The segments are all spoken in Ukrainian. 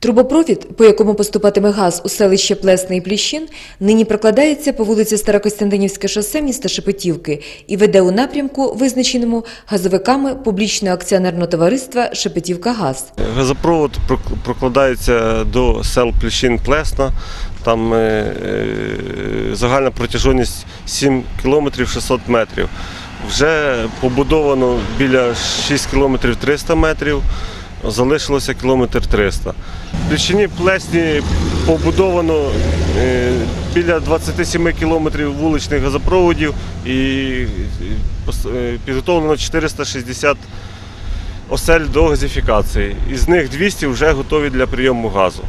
Трубопровід, по якому поступатиме газ у селище Плесне і Пліщин, нині прокладається по вулиці Старокостянтинівське шосе міста Шепетівки і веде у напрямку, визначеному газовиками публічного акціонерного товариства Шепетівка Газ. Газопровод прокладається до сел Плющин Плесна. Там е, е, загальна протяжність 7 кілометрів 600 метрів. Вже побудовано біля 6 кілометрів 300 метрів, залишилося кілометр 300. В Плющині Плесні побудовано е, біля 27 кілометрів вуличних газопроводів і е, підготовлено 460 осель до газифікації. Із них 200 вже готові для прийому газу.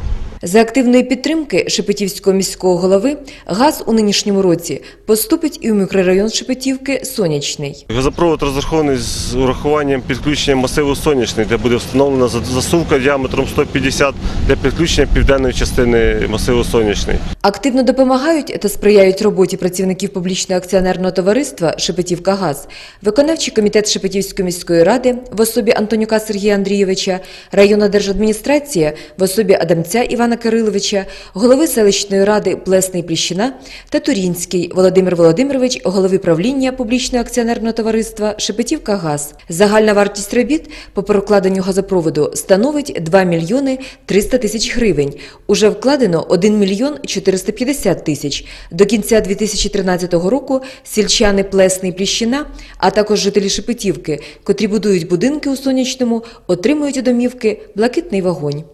За активної підтримки Шепетівського міського голови газ у нинішньому році поступить і у мікрорайон Шепетівки Сонячний. Газопровод розрахований з урахуванням підключення масиву сонячний, де буде встановлена засувка діаметром 150 для підключення південної частини масиву сонячний. Активно допомагають та сприяють роботі працівників публічного акціонерного товариства Шепетівка Газ, виконавчий комітет Шепетівської міської ради в особі Антонюка Сергія Андрійовича, районна держадміністрація в особі Адамця Івана Кириловича, голови селищної ради Плесний Пліщина та Турінський Володимир Володимирович, голови правління публічного акціонерного товариства Шепетівка Газ. Загальна вартість робіт по прокладенню газопроводу становить 2 мільйони 300 тисяч гривень. Уже вкладено 1 мільйон 450 тисяч. До кінця 2013 року сільчани Плесний Пліщина, а також жителі Шепетівки, котрі будують будинки у Сонячному, отримують у домівки блакитний вогонь.